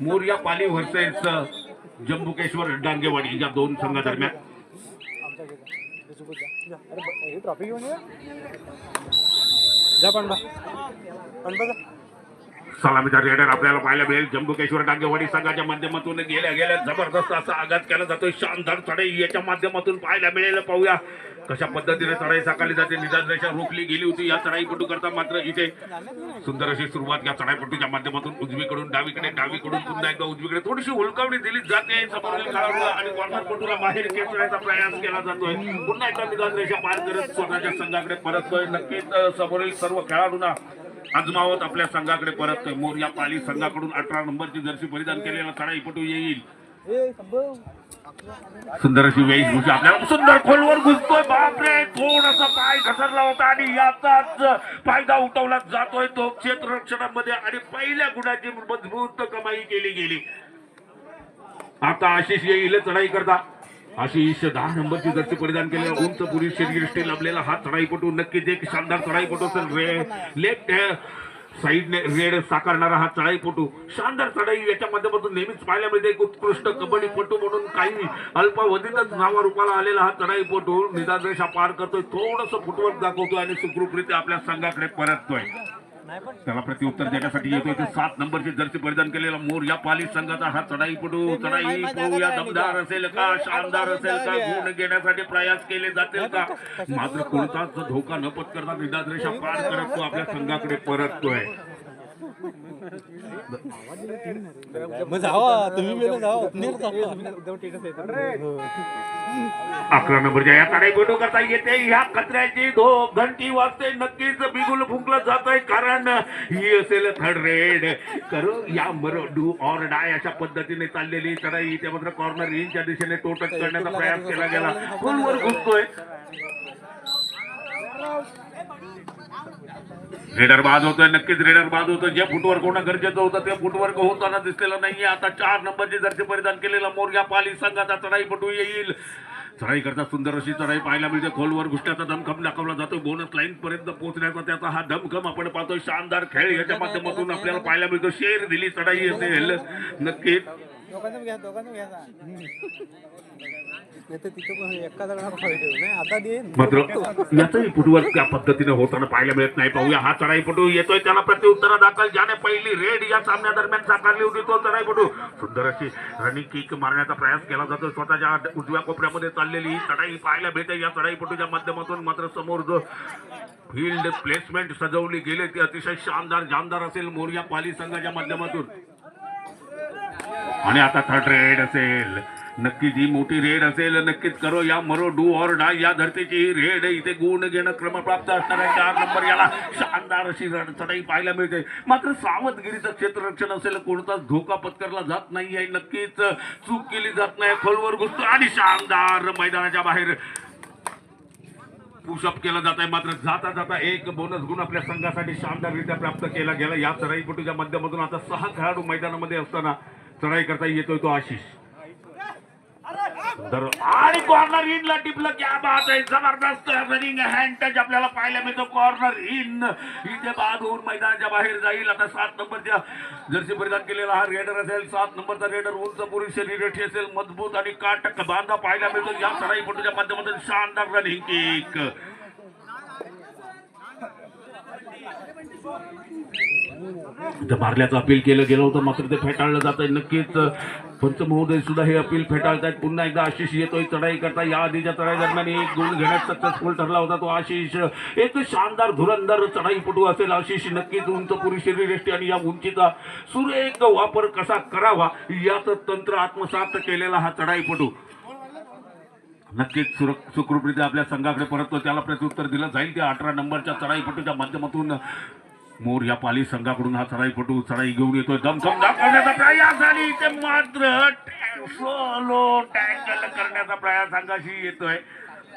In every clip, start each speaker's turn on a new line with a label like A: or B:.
A: मोर या पाली व्हर्सेस जम्बुकेश्वर डांगेवाडी या दोन संघादरम्यान. सलामीचा रेडर आपल्याला पाहायला मिळेल. जम्बुकेश्वर डांगेवाडी संघाच्या माध्यमातून गेल्या गेल्या. जबरदस्त असा आघात केला जातोय. शानदार चढाई याच्या माध्यमातून पाहायला मिळेल. पाहूया. कशा पद्धतीने चढाई साकारली जाते? निदान रेषा रोखली गेली होती. या चढाईपटू करता मात्र इथे सुंदर अशी सुरुवात या चढाईपटूच्या माध्यमातून उजवीकडून डावीकडे डावीकडून पुन्हा एकदा उजवीकडे. थोडीशी हुलकावणी दिली जाते. समोरील खेळाडूला आणि कॉर्नरपटूला बाहेर खेचण्याचा प्रयास केला जातोय. पुन्हा एकदा निदान रेषा पार करत स्वतःच्या संघाकडे परततोय नक्कीच समोरील सर्व खेळाडूंना अजमावत आपल्या संघाकडे परततोय मोर या पाली संघाकडून अठरा नंबरची जर्सी परिधान केलेला चढाईपटू येईल. सुंदर अशी वेशभूषा आपल्याला सुंदर खोलवर घुसतोय. बापरे थोडासा पाय घसरला होता आणि याचाच फायदा उठवला. जातोय तो क्षेत्ररक्षणामध्ये आणि पहिल्या गुणाची मजबूत कमाई केली गेली. आता आशिष येईल चढाई करता. आशिष दहा नंबरची जर्सी परिधान केलेला उंच पुरी शरीरष्टी लाभलेला. हा चढाईपटू. नक्कीच एक शानदार चढाईपटू असेल. लेफ्ट साईडने रेड साकारणारा हा चढाईपटू शानदार चढाई याच्या माध्यमातून नेहमीच पाहायला मिळते. एक उत्कृष्ट कबड्डीपटू म्हणून काही अल्पावधीतच नावारूपाला आलेला हा चढाईपटू निदादेशा पार करतोय. थोडस फुटवर्क दाखवतोय आणि सुखरूपरित्या आपल्या संघाकडे परततोय. त्याला प्रत्युत्तर देण्यासाठी येतोय ते सात नंबरची जर्सी परिधान केलेला मोर या पाली संघाचा हा चढाईपटू चढाई पाहूया दमदार असेल का शानदार असेल का गुण घेण्यासाठी प्रयास केले जातील का? मात्र कोणताच धोका न पत्करता निदान रेषा पार करत तो आपल्या संघाकडे परततोय.
B: मग जावा तुम्ही जावा
A: अकरा नंबरच्या या चढाईपटू करता येते ह्या कचऱ्याची धो घंटी वाजते नक्कीच बिगुल फुंकलं जात आहे कारण ही असेल थर्ड रेड करू या मर डू ऑर डाय अशा पद्धतीने चाललेली चढाई. त्या मात्र कॉर्नर इनच्या दिशेने तोटक करण्याचा प्रयास केला गेला. फुलवर घुसतोय. रेडर बाद होतोय नक्कीच रेडर बाद होतं जे फुटवर्क होणं गरजेचं होतं ते फुटवर्क होताना दिसलेलं नाहीये. आता चार नंबरची जर्सी परिधान केलेला मोरग्या पाली संघाचा चढाईपटू येईल. चढाई करता सुंदर अशी चढाई पाहायला मिळते. खोलवर घुसण्याचा दमखम दाखवला जातो बोनस लाईन पर्यंत पोहोचण्याचा त्याचा हा दमखम आपण पाहतोय. शानदार खेळ याच्या माध्यमातून आपल्याला पाहायला मिळतो. शेर दिली चढाई असेल नक्कीच. मात्र याचंही त्या पद्धतीने होताना पाहायला मिळत नाही. पाहूया. हा चढाईपटू येतोय त्याला प्रत्युत्तर दाखल. ज्याने पहिली रेड या सामन्यादरम्यान साकारली होती तो चढाईपटू सुंदर अशी रनिंग किक मारण्याचा प्रयास केला जातो. स्वतःच्या उजव्या कोपऱ्यामध्ये चाललेली ही चढाई पाहायला मिळते या चढाईपटूच्या माध्यमातून मात्र समोर जो फील्ड प्लेसमेंट सजवली गेले ती अतिशय शानदार जामदार असेल मोर्या पाली संघाच्या माध्यमातून. आणि आता थर्ड रेड असेल. नक्कीच ही मोठी रेड असेल नक्कीच करो या मरो डू ऑर डाय या धर्तीची ही रेड इथे गुण घेणं क्रमप्राप्त असणाऱ्या चार नंबर याला शानदार अशी चढाई पाहायला मिळते. मात्र सावधगिरीचं क्षेत्ररक्षण असेल कोणताच धोका पत्करला जात नाही आहे नक्कीच चूक केली जात नाही. खोलवर घुसतो आणि शानदार मैदानाच्या बाहेर पुशअप केला जात आहे मात्र जाता जाता एक बोनस गुण आपल्या संघासाठी शानदाररित्या प्राप्त केला गेला. या चढाईपटूच्या माध्यमातून आता सहा खेळाडू मैदानामध्ये असताना चढाई करता येतोय तो आशिष. तर आणि कॉर्नर इन ला टिपलं क्या बात आहे. जबरदस्त रनिंग हँड टच आपल्याला पाहायला मिळतो. कॉर्नर इन इथे बाद होऊन मैदानाच्या बाहेर जाईल. आता सात नंबरच्या जर्सी परिधान केलेला हा रेडर असेल. सात नंबरचा रेडर उंच पुरुष शरीर असेल. मजबूत आणि काटक बांधा पाहायला मिळतो. या चढाईपटूच्या माध्यमातून शानदार रनिंग किक इथं भारल्याचं अपील केलं गेलं होतं मात्र ते फेटाळलं जात आहे. नक्कीच पंच महोदय सुद्धा हे अपील फेटाळत आहेत पुन्हा एकदा आशिष येतोय चढाई करता या आधीच्या चढाई दरम्यान एक गुण घेण्यात सक्सेसफुल ठरला होता तो आशिष. एक शानदार धुरंदर चढाईपटू असेल आशिष. नक्कीच उंच पुरी शरीरष्टी आणि या उंचीचा सुरेख वापर कसा करावा याचं तंत्र आत्मसात केलेला हा चढाईपटू. नक्कीच सुर सुखरूपरित्या आपल्या संघाकडे परततो. त्याला प्रत्युत्तर दिलं जाईल. त्या अठरा नंबरच्या चढाईपटूच्या माध्यमातून मोर या पाली संघाकडून हा चढाईपटू चढाई घेऊन येतोय. दमखम दाखवण्याचा प्रयास आणि ते मात्र सोलो टॅकल करण्याचा प्रयास संघाशी येतोय.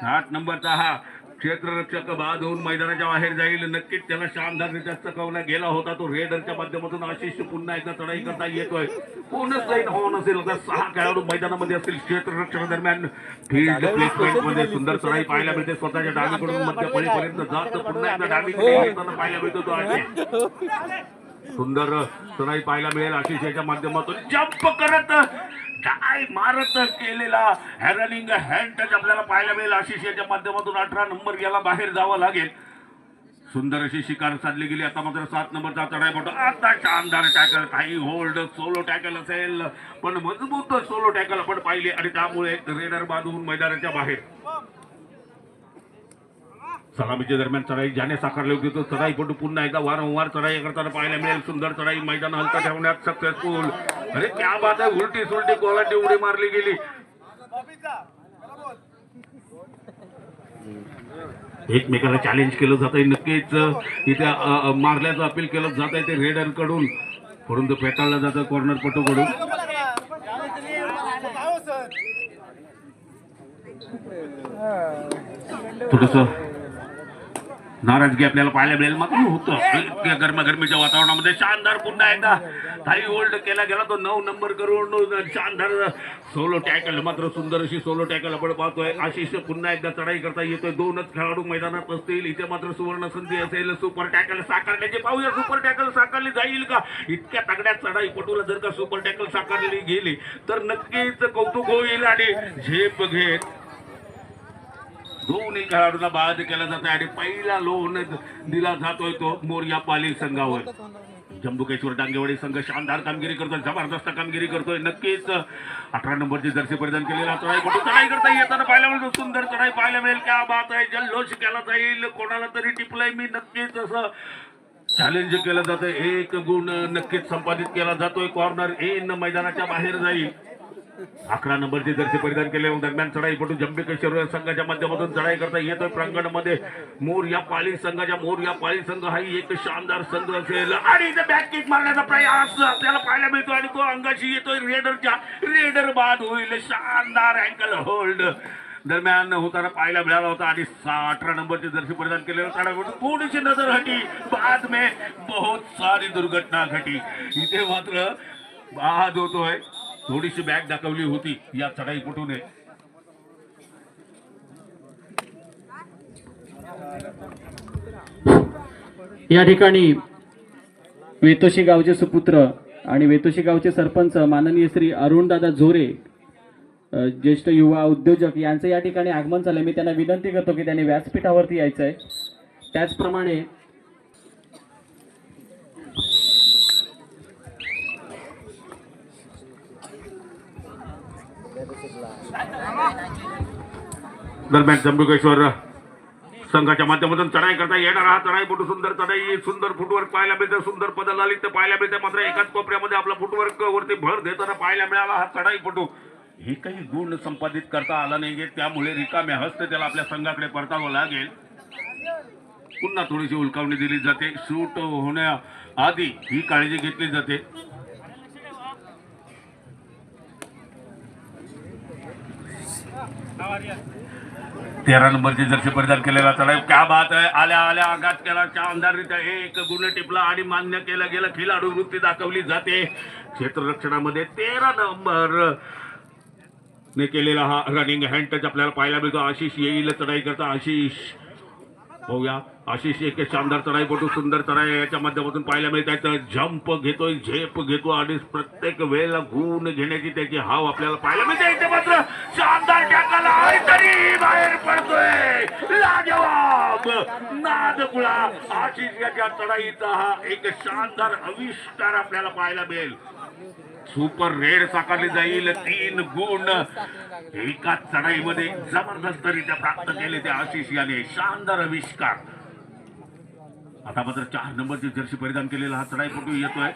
A: आठ नंबरचा हा क्षेत्ररक्षक बाद होऊन मैदानाच्या बाहेर जाईल. नक्कीच त्याला शानदाररित्या चकवला गेला होता तो रेडरच्या माध्यमातून. आशिष पुन्हा एकदा चढाई करता येतोय. कोणच लाईन हॉर्न असेल आता सहा खेळाडू मैदानामध्ये असतील. क्षेत्ररक्षणादरम्यान फील्ड प्लेसमेंटमध्ये सुंदर चढाई पाहायला मिळते. स्वतःच्या डावीकडून मध्य पळीपर्यंत जात पुन्हा एकदा डावीकडे पाहायला मिळतो. तो आशिष. सुंदर चढाई पाहायला मिळेल आशिष याच्या माध्यमातून. जम्प करत काय मारत केलेला हॅरनिंग हँड टच आपल्याला पाहायला मिळेल. आशिष याच्या माध्यमातून अठरा नंबर याला बाहेर जावं लागेल. सुंदर अशी शिकार साधली गेली. आता मात्र सात नंबरचा चढाई पडतो आता शानदार टॅकल काही होल्ड सोलो टॅकल असेल. पण मजबूत सोलो टॅकल आपण पाहिले आणि त्यामुळे रेडर बांधून मैदानाच्या बाहेर. सलामीच्या दरम्यान चढाई. ज्याने साकारली होती तो चढाई पटू पुन्हा एकदा वारंवार चढाई करताना पाहायला मिळेल. सुंदर चढाई मैदान हलका ठेवण्यात सक्सेसफुल अरे क्या बात आहे उलटी सुलटी कोलाटी उडी मारली गेली। एकमेकाला चॅलेंज केलं जात आहे नक्कीच. इथे मारल्याचं अपील केलं जात आहे ते रेडरकडून परंतु फेटाळलं जातं कॉर्नर पटूकडून थोडस नाराजगी आपल्याला पाहायला मिळेल. मात्र होतं. गरमागरमीच्या वातावरणामध्ये शानदार पुन्हा एकदा काही होल्ड केला गेला तो नऊ नंबर करून. शानदार सोलो टॅकल मात्र सुंदर अशी सोलो टॅकल आपण पाहतोय. आशिष पुन्हा एकदा चढाई करता येतोय. दोनच खेळाडू मैदानात असतील. इथे मात्र सुवर्ण संधी असेल. सुपर टॅकल साकारण्याचे पाहूया. सुपर टॅकल साकारली जाईल का? इतक्या तगड्या चढाई पटूला जर का सुपर टॅकल साकारली गेली तर नक्कीच कौतुक होईल आणि झेप घेत दोन्ही खेळाडूंना बाद केला जात आणि पहिला लोन दिला जातोय तो मोर्या पाली संघावर. जंबुकेश्वर डांगेवाडी संघ शानदार कामगिरी करतोय जबरदस्त कामगिरी करतोय. नक्कीच अठरा नंबरची जर्सी परिधान केलेला आहे. पटू चढाई करता येताना पाहायला मिळतो. सुंदर चढाई पाहायला मिळेल. क्या बात आहे. जल्लोष केला जाईल. कोणाला तरी टिपलंय मी. नक्कीच असं चॅलेंज केलं जातं. एक गुण नक्कीच संपादित केला जातोय. कॉर्नर एन मैदानाच्या बाहेर जाईल. अकरा नंबरची जर्सी परिधान केले दरम्यान चढाई पटू जंबेकेश्वर संघाच्या माध्यमातून चढाई करता येतोय प्रांगणामध्ये. मोर या पाली संघाच्या मोर या पाली संघ हा एक शानदार संघ असेल. आणि इथे बॅक किक मारण्याचा प्रयास आपल्याला पाहायला मिळतो आणि तो अंगाशी येतोय रेडरच्या. रेडर बाद होईल. शानदार अँकल होल्ड दरम्यान होताना पाहायला मिळाला होता आणि अठरा नंबरची जर्सी परिधान केलेलं चढाईपटू थोडीशी नजर हटी. बाद में बहुत सारी दुर्घटना घटी. इथे मात्र बाद होतोय. थोडीशी बॅग दाखवली होती या कुठून
C: या ठिकाणी वेतोशी गावचे सुपुत्र आणि वेतोशी गावचे सरपंच माननीय श्री अरुणदादा झोरे ज्येष्ठ युवा उद्योजक यांचं या ठिकाणी आगमन झालं मी त्यांना विनंती करतो की त्यांनी व्यासपीठावरती यायचं आहे त्याचप्रमाणे
A: दरम्यान जंबुकेश्वर संघाच्या माध्यमातून चढाई करता येणार हा चढाई पटू सुंदर चढाई सुंदर फुटवर्क पाहायला मिळते सुंदर पदल आली तर पाहायला मिळते. मात्र एकाच कोपऱ्यामध्ये आपला फुटवर्क वरती भर देताना पाहायला मिळाला हा चढाई पटू हे काही गुण संपादित करता आला नाहीये. त्यामुळे रिकाम्या हस्त त्याला आपल्या संघाकडे परतावं लागेल. पुन्हा थोडीशी उलकावणी दिली जाते. शूट होण्याआधी ही काळजी घेतली जाते. तेरा नंबरची जर्सी परिधान केलेला चढाई. क्या बात आहे आल्या आल्या आघात केला. शानदाररित्या एक गुण टिपला आणि मान्य केलं गेलं. खिलाडू वृत्ती दाखवली जाते. क्षेत्ररक्षणामध्ये तेरा नंबर ने केलेला हा रनिंग हँड टच आपल्याला पाहायला मिळतो. आशिष येईल चढाई करता. आशिष पाहूया आशिष एक शानदार चढाई पटू सुंदर चढाई याच्या माध्यमातून पाहायला मिळत आहे. जम्प घेतोय झेप घेतो आणि प्रत्येक वेळेला गुण घेण्याची त्याची हाव आपल्याला पाहायला मिळते. इथे मात्र शानदार टाकाला तरी बाहेर पडतोय. लाजवाब. नादकुळा. आशिष याच्या चढाईचा हा एक शानदार आविष्कार आपल्याला पाहायला मिळेल. सुपर रेड साकारली जाईल तीन गुण. एकाच चढाईमध्ये जबरदस्तरित्या प्राप्त केले ते आशिष याने. शानदार आविष्कार. आता मात्र चार नंबरची जर्सी परिधान केलेला हा चढाईपटू येतोय.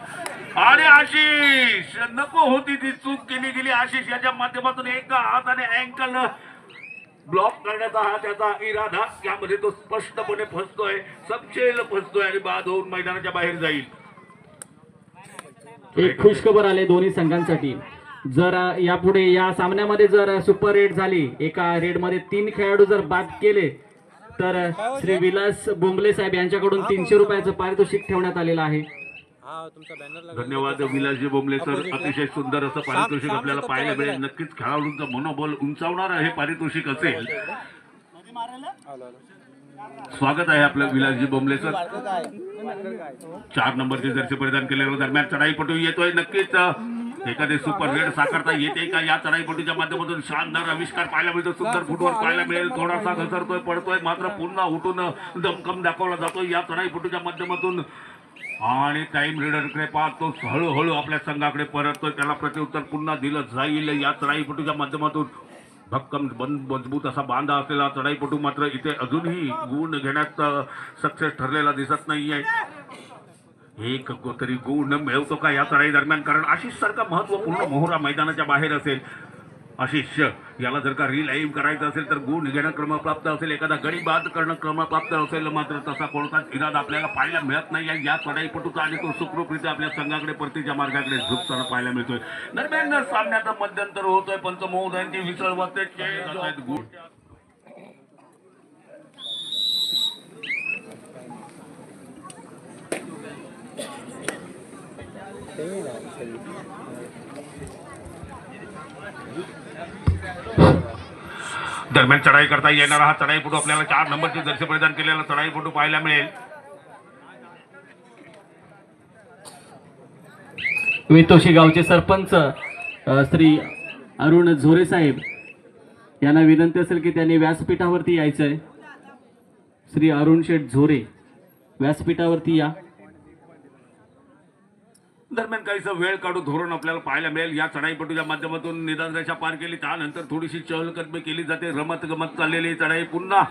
A: आणि आशिष नको होती ती चूक केली गेली. आशिष याच्या माध्यमातून एका हाताने अँकल ब्लॉक करण्याचा हा त्याचा इरादा. यामध्ये तो स्पष्टपणे फसतोय सपशेल फसतोय आणि बाद होऊन मैदानाच्या बाहेर जाईल.
C: एक खुशखबर आले दोन्ही संघांसाठी. जर यापुढे या सामन्यामध्ये जर सुपर रेड झाली एका रेडमध्ये तीन खेळाडू जर बाद केले तर श्री विलास बोंबले साहेब यांच्याकडून तीनशे रुपयाचं पारितोषिक ठेवण्यात आलेलं आहे.
B: हा
A: धन्यवाद विलासजी बोंबले सर. अतिशय सुंदर असं पारितोषिक आपल्याला पाहायला मिळेल. नक्कीच खेळाडूंचं मनोबल उंचावणार हे पारितोषिक असेल. स्वागत आहे आपलं विलासजी बोंबलेचं चार नंबरचे जर्सी परिधान केलेल्या दरम्यान चढाईपटू येतोय. नक्कीच एखादे सुपर रेड साकारता येते का? या चढाईपटूच्या माध्यमातून शानदार आविष्कार पाहायला मिळतो. सुंदर फुटवर पाहायला मिळेल. थोडासा घसरतोय पडतोय मात्र पुन्हा उठून दमकम दाखवला जातोय. या चढाईपटूच्या माध्यमातून आणि टाइम रीडरकडे पाहतो. हळूहळू आपल्या संघाकडे परततोय. त्याला प्रत्युत्तर पुन्हा दिलं जाईल. या चढाईपटूच्या माध्यमातून भक्कम बंद मजबूत असा बांधा असलेला चढाईपटू मात्र इथे अजूनही गुण घेण्यात सक्सेस ठरलेला दिसत नाहीये. एक तरी गुण मिळवतो का या चढाई दरम्यान? कारण आशिष सारखा महत्त्वपूर्ण मोहरा मैदानाच्या बाहेर असेल. आशिष याला जर का रिलाईव्ह करायचं असेल तर गुण घेणं क्रमप्राप्त असेल. एखादा गडी बाद करणं क्रमप्राप्त असेल मात्र तसा कोणताच इरादा आपल्याला पाहायला मिळत नाही आहे या चढाईपटूचा आणि तो सुखरूपरित्या आपल्या संघाकडे परतीच्या मार्गाकडे झुकताना पाहायला मिळतोय. दरम्यान सामन्याचा मध्यंतर होतोय पंचमहोदयांची विसळ वाजते खेळ जात आहेत. दरम्यान चढाई करता येणारा. हा चढाई फोटो आपल्याला चार नंबरचे दर्श परिधान केलेला चढाई फोटो पाहायला मिळेल.
C: वेतोशी गावचे सरपंच श्री अरुण झोरे साहेब यांना विनंती असेल की त्यांनी व्यासपीठावरती यायचं आहे श्री अरुण शेठ झोरे व्यासपीठावरती या.
A: दरम्यान काहीसं वेळ काढू धोरण आपल्याला पाहायला मिळेल. या चढाईपटूच्या माध्यमातून निदान रेषा पार केली. त्यानंतर थोडीशी चहलकदमी केली जाते. रमत गमत चाललेली चढाई पुन्हा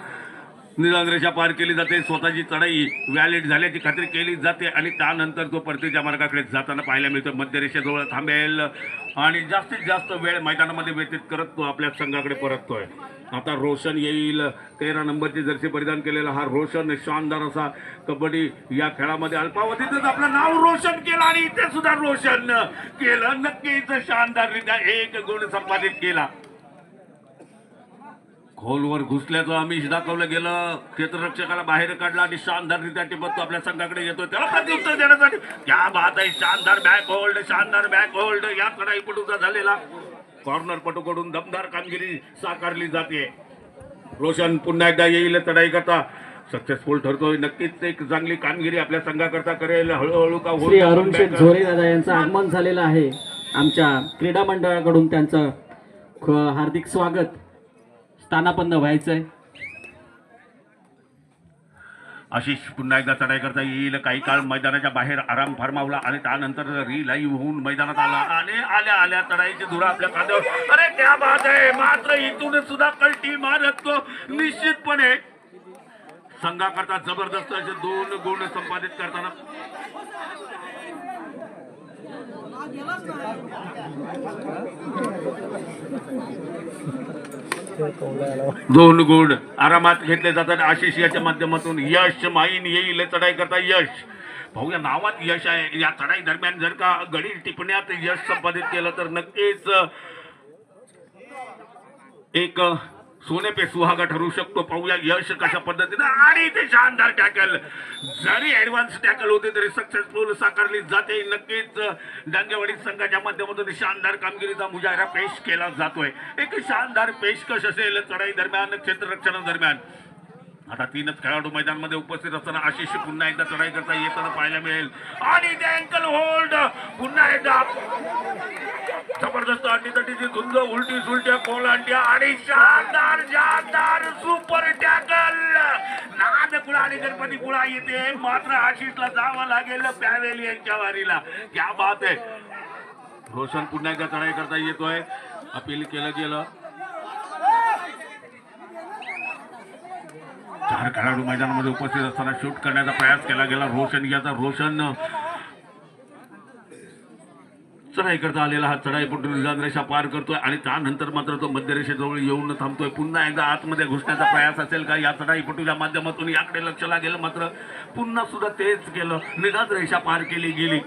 A: निदान रेषा पार केली जाते. स्वतःची चढाई व्हॅलिड झाल्याची खात्री केली जाते आणि त्यानंतर तो परतीच्या मार्गाकडे जाताना पाहायला मिळतो. मध्य रेषेजवळ थांबेल आणि जास्तीत जास्त वेळ मैदानामध्ये व्यतीत करत तो आपल्या संघाकडे परततोय. आता रोशन येईल. तेरा नंबरची जर्सी परिधान केलेला हा रोशन शानदार असा कबड्डी या खेळामध्ये अल्पावधीतच आपलं नाव रोशन केलं आणि इथे सुद्धा रोशन केलं. नक्कीच शानदाररित्या एक गुण संपादित केला. खोलवर घुसल्याचं आमिष दाखवलं गेलं. क्षेत्ररक्षकाला बाहेर काढला आणि शानदाररित्या टिपत तो आपल्या संघाकडे येतोय. त्याला प्रत्युत्तर देण्यासाठी क्या बात आहे शानदार बॅक होल्ड शानदार बॅक होल्ड या चढाईपटूचा झालेला. कॉर्नर पटूकडून दमदार कामगिरी साकारली जाते. रोशन पुन्हा एकदा येईल चढाई करता. सक्सेसफुल ठरतोय. नक्कीच एक चांगली कामगिरी आपल्या संघाकरता करेल. हळूहळू का होईल?
C: श्री अरुण शेठ झोरे दादा यांचं आगमन झालेलं आहे. आमच्या क्रीडा मंडळाकडून त्यांचं हार्दिक स्वागत. स्थानापन्न व्हायचंय.
A: आशिष पुन्हा एकदा चढाई करता येईल. काही काळ मैदानाच्या बाहेर आराम फार्मावला आणि त्यानंतर री लाईव्ह होऊन मैदानात आला. आणि आल्या आल्या चढाईची धुरा आपल्या खांद्यावर. अरे त्या बात आहे. मात्र इथून सुद्धा कल्टी मारत तो निश्चितपणे संघाकरता जबरदस्त असे दोन गुण संपादित करताना. दोन गुण. आरामात घेतले जातात आशिष याच्या माध्यमातून. यश माईन येईल चढाई करता यश. भाऊ या नावात यश आहे. या चढाई दरम्यान जर का गडील टिपण्यात यश संपादित केलं तर नक्कीच एक सोने पे सुहागा ठरू शकतो. पाहूया यश कशा पद्धतीनं. आणि ते शानदार टॅकल जरी ऍडव्हान्स टॅकल होते तरी सक्सेसफुल साकारली जाते. नक्कीच डांगेवाडी संघाच्या माध्यमातून शानदार कामगिरीचा मुजाहिरा पेश केला जातोय. एक शानदार पेशकश असेल चढाई दरम्यान क्षेत्ररक्षणा आता तीनच खेळाडू मैदानमध्ये उपस्थित असताना आशिष पुन्हा एकदा चढाई करता येताना पाहायला मिळेल. आणि ते अँकल होल्ड पुन्हा एकदा जबरदस्त अटीतटीची धुंद उलटी सुलट्या कोलांट्या आणि शानदार शानदार सुपर टॅकल नादकुळा आणि गणपती कुळा येते मात्र आशिषला जावं लागेल पॅवेल यांच्या वारीला. क्या बात आहे. रोशन पुन्हा एकदा चढाई करता येतोय. अपील केलं गेलं. चार खेळाडू मैदानामध्ये उपस्थित असताना शूट करण्याचा प्रयास केला गेला. रोशन याचा रोशन चढाई करता आलेला हा चढाई पटून निजानरेषा पार करतोय आणि त्यानंतर मात्र तो मध्यरेषेजवळ येऊन थांबतोय. पुन्हा एकदा आतमध्ये घुसण्याचा प्रयास असेल का? या चढाई पटूच्या माध्यमातून याकडे लक्ष लागेल. मात्र पुन्हा सुद्धा तेच केलं. निदान रेषा पार केली गेली.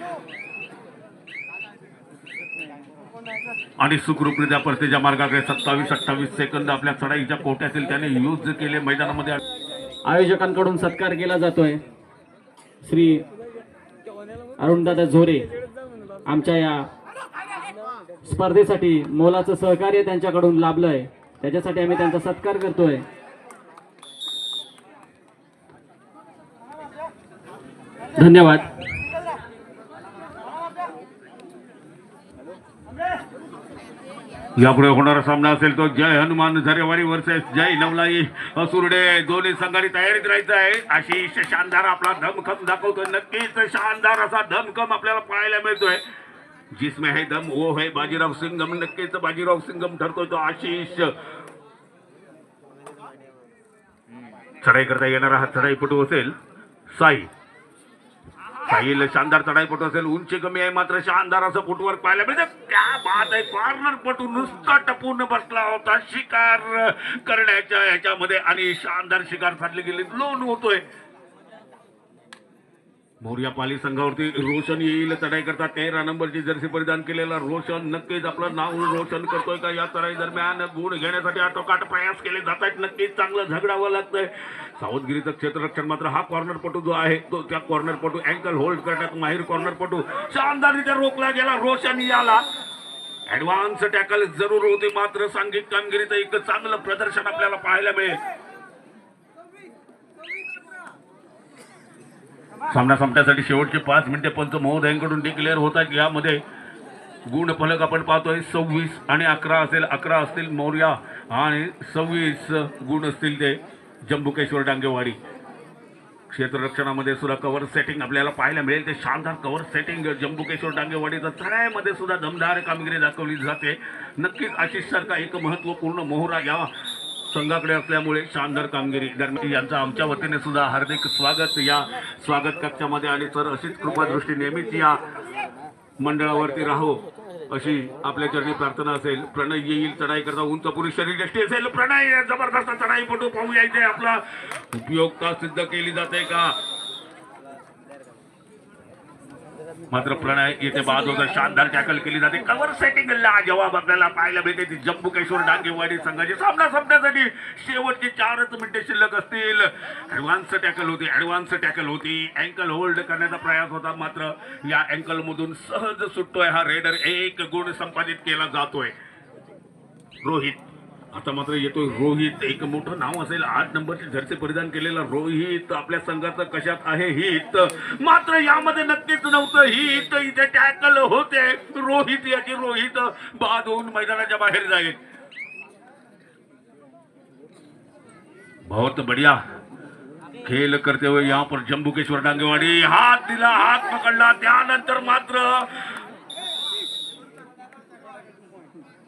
A: आणि सुखरूपरित्या परतीच्या मार्गाकडे सत्तावीस अठ्ठावीस सेकंद आपल्या चढाईच्या कोट्यातील त्याने यूज केले. मैदानामध्ये
C: आयोजकांकडून सत्कार केला जातोय. श्री अरुणदादा झोरे आमच्या या स्पर्धेसाठी मोलाचं सहकार्य त्यांच्याकडून लाभलंय. त्याच्यासाठी आम्ही त्यांचा सत्कार करतोय. धन्यवाद.
A: यापुढे होणारा सामना असेल तो जय हनुमान झरेवाडी वर्सेस जय नवलाई असुरडे. दोन्ही संघाने तयारीत राहायचं आहे. आशिष शानदार आपला धमखम दाखवतोय. नक्कीच शानदार असा धमखम आपल्याला पाहायला मिळतोय. जिसमे है दम वो है बाजीराव सिंगम नक्कीच बाजीराव सिंगम ठरतोय तो आशिष. चढाई करता येणारा हा चढाईपटू असेल. साई. साहिल शानदार चढाईपटू असेल उंची कमी आहे मात्र शानदार असं फुटवर्क पाहायला मिळते म्हणजे त्या बात आहे कॉर्नर पटू नुसता टपून बसला होता. शिकार करण्याच्या ह्याच्यामध्ये आणि शानदार शिकार साधली गेली. लोन होतोय. मोर्या पाली संघावरती रोशन येईल चढाई करता तेरा नंबरची जर्सी परिधान केलेला रोशन नक्कीच आपलं नाव रोशन करतोय का या चढाई दरम्यान? गुण घेण्यासाठी आटोकाट प्रयास केले जात आहेत नक्कीच चांगलं झगडावं लागतंय. सावधगिरीचं क्षेत्ररक्षण मात्र हा कॉर्नर पटू जो आहे तो त्या कॉर्नर पटू अँकल होल्ड करण्यात माहीर कॉर्नर पटू. शानदारित्या रोखला गेला रोशन याला. ऍडव्हान्स टॅकल जरूर होते मात्र सांघिक कामगिरीचं एक चांगलं प्रदर्शन आपल्याला पाहायला मिळेल. सामना संपण्यासाठी शेवटचे पाच मिनिटे पंच महोदयांकडून डिक्लेअर होत आहेत यामध्ये गुण फलक आपण पाहतोय. सव्वीस आणि अकरा असेल अकरा असतील मौर्या आणि सव्वीस गुण असतील ते जंबुकेश्वर डांगेवाडी. क्षेत्ररक्षणामध्ये सुद्धा कव्हर सेटिंग आपल्याला पाहायला मिळेल. ते शानदार कव्हर सेटिंग जम्बुकेश्वर डांगेवाडीचा चढाईमध्ये सुद्धा दमदार कामगिरी दाखवली जाते. नक्कीच आशिष सारखा एक महत्त्वपूर्ण मोहरा या संघाकडे असल्यामुळे शानदार कामगिरी दरम्यान यांचं आमच्या वतीने सुद्धा हार्दिक स्वागत. या स्वागत कक्षामध्ये आणि सर अशीच कृपादृष्टी नेहमीच या मंडळावरती राहो अशी आपल्या चरणी प्रार्थना असेल. प्रणय येईल चढाई करता उंच पुरुष शरीर यष्टी असेल. प्रणय जबरदस्त चढाई पटू पाहू यायचे आपला. उपयोगता सिद्ध केली जाते का? मात्र प्रणय येथे बाद होता शानदार टॅकल केली जाते. कव्हर सेटिंग जेव्हा जवाब आपल्याला पाहायला मिळते. ती जम्मू काश्मीर डांगेवाडी संघाची सामना संपण्यासाठी शेवटची चारच मिनिटे शिल्लक असतील. ऍडव्हान्स टॅकल होती ऍडव्हान्स टॅकल होती. अँकल होल्ड करण्याचा प्रयास होता. मात्र या अँकल मधून सहज सुटतोय हा रेडर एक गुण संपादित केला जातोय. रोहित. आता मात्र येतोय रोहित. एक मोठं नाव असेल. आठ नंबरचे झरसे परिधान केलेला रोहित आपल्या संघाचं कशात आहे हित? मात्र यामध्ये नक्कीच नव्हतं हित. इथे टॅकल होते. रोहित याची रोहित बाद होऊन मैदानाच्या बाहेर जाईल. बहुत बढ़िया. खेल करते हुए यहाँ पर जम्बुकेश्वर डांगेवाडी. हात दिला हात पकडला. त्यानंतर मात्र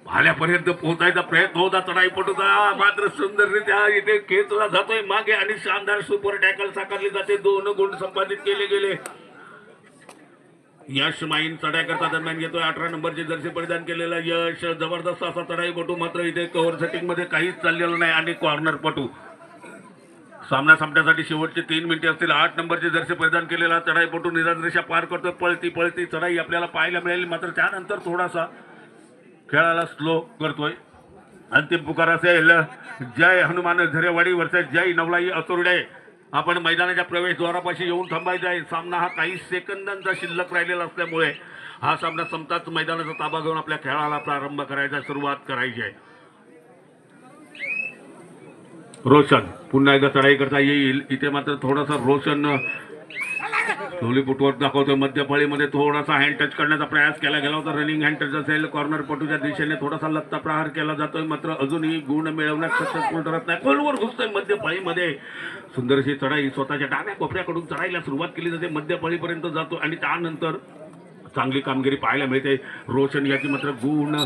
A: भाल्यापर्यंत पोहोचायचा प्रयत्न होता चढाईपटूचा मात्र सुंदररित्या इथे खेचला जातोय. मागे आणि शानदार सुपर टॅकल साकारले जाते. दोन गुण संपादित केले गेले. यश माईन चढाई करता दरम्यान घेतोय. अठरा नंबरचे जर्सी परिधान केलेला यश. जबरदस्त असा चढाईपटू मात्र इथे कव्हर सेटिंगमध्ये काहीच चाललेलं नाही आणि कॉर्नर पटू. सामना संपण्यासाठी शेवटचे तीन मिनिटे असतील. आठ नंबरचे जर्सी परिधान केलेला चढाईपटू निराद्रेषा पार करतोय. पळती पळती चढाई आपल्याला पाहायला मिळेल. मात्र त्यानंतर थोडासा खेळाला स्लो करतोय. अंतिम पुकार असेल जय हनुमान झरेवाडी वर्सेस जय नवलाई असुर्डे आपण मैदानाच्या प्रवेशद्वारापाशी येऊन थांबायचा आहे. सामना हा काही सेकंदांचा शिल्लक राहिलेला असल्यामुळे हा सामना संपताच मैदानाचा ताबा घेऊन आपल्या खेळाला प्रारंभ करायचा सुरुवात करायची आहे. रोशन पुन्हा एकदा चढाई करता येईल. इथे मात्र थोडासा रोशन ढोली दाखवतो दाखवतोय. मध्यफळीमध्ये थोडासा हँड टच करण्याचा प्रयास केला. गेला होता रनिंग हँड टच असेल. कॉर्नर पटूच्या दिशेने थोडासा लत्ता प्रहार केला जातोय. मात्र अजूनही गुण मिळवण्यात सक्सेसफुल ठरत नाही. खोलवर घुसतोय मध्यफळीमध्ये. सुंदरशी चढाई स्वतःच्या डाव्या कोपऱ्याकडून चढाईला सुरुवात केली जाते. मध्यफळीपर्यंत जातो आणि त्यानंतर चांगली कामगिरी पाहायला मिळते. रोशन याची मात्र गुण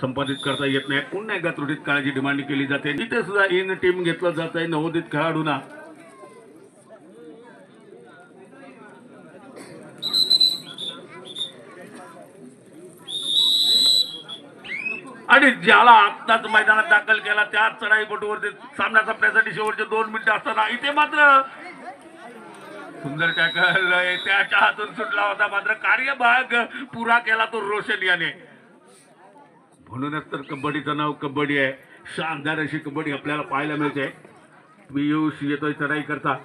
A: संपादित करता येत नाही. पुन्हा एकदा त्रुटीत काळाची डिमांड केली जाते. तिथे सुद्धा इन टीम घेतलं जात आहे नवोदित खेळाडूंना आणि ज्याला आत्ताच मैदानात दाखल केला त्याच चढाईपटूवरती सामना संपण्यासाठी शेवटचे दोन मिनिटं असताना इथे मात्र सुंदर टॅकल त्याच्या हातून सुटला होता. मात्र कार्यभाग पुरा केला तो रोशन याने. म्हणूनच तर कबड्डीचं नाव कबड्डी आहे. शानदार अशी कबड्डी आपल्याला पाहायला मिळते. पियुष येतोय चढाई करता.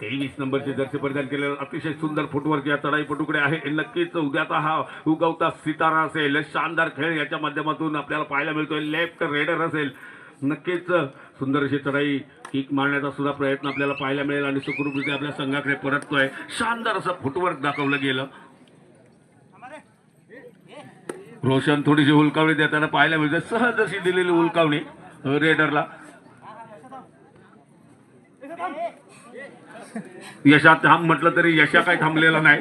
A: तेवीस नंबरचे जर्सी परिधान केलेलं अतिशय सुंदर फुटवर्क या चढाईपटूकडे आहे. नक्कीच उद्याचा हा उगवता सितारा असेल शानदार खेळ याच्या माध्यमातून आपल्याला पाहायला मिळतोय. लेफ्ट रेडर असेल. नक्कीच सुंदर अशी चढाई किक मारण्याचा सुद्धा प्रयत्न आपल्याला पाहायला मिळेल आणि सुखरूपरित्या आपल्या संघाकडे परततोय. शानदार असं फुटवर्क दाखवलं गेलं. रोशन थोडीशी उलकावणी देताना पाहायला मिळते सहज अशी दिलेली उलकावणी रेडरला यशा थांब म्हटलं तरी यशा काही थांबलेला नाही.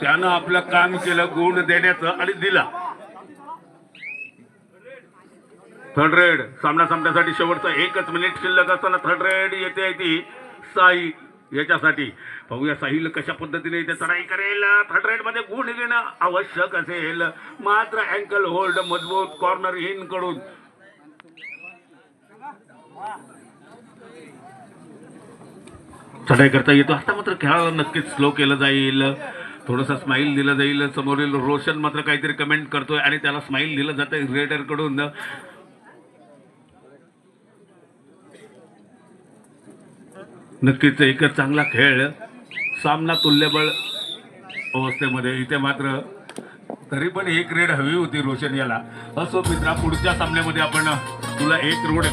A: त्यानं आपलं काम केलं गुण देण्याचं आणि दिला. थर्ड रेड सामना संपण्यासाठी शेवटचा एकच मिनिट शिल्लक असताना थर्ड रेड येते आहे ती साई याच्यासाठी. पाहूया साहिल कशा पद्धतीने इथे चढाई करेल. थर्ड रेडमध्ये गुण घेणं आवश्यक असेल. मात्र अँकल होल्ड मजबूत कॉर्नर इनकडून. चढाई करता येतो. आता मात्र खेळाला नक्कीच स्लो केलं जाईल. थोडंसं स्माईल दिलं जाईल. समोरील रोशन मात्र काहीतरी कमेंट करतोय आणि त्याला स्माईल दिलं जातं रेडर नक्कीच एक चांगला खेळ. सामना तुल्यबळ अवस्थेमध्ये. इथे मात्र तरी पण एक रेड हवी होती रोशन याला. असो मित्रा पुढच्या सामन्यामध्ये आपण तुला एक रोड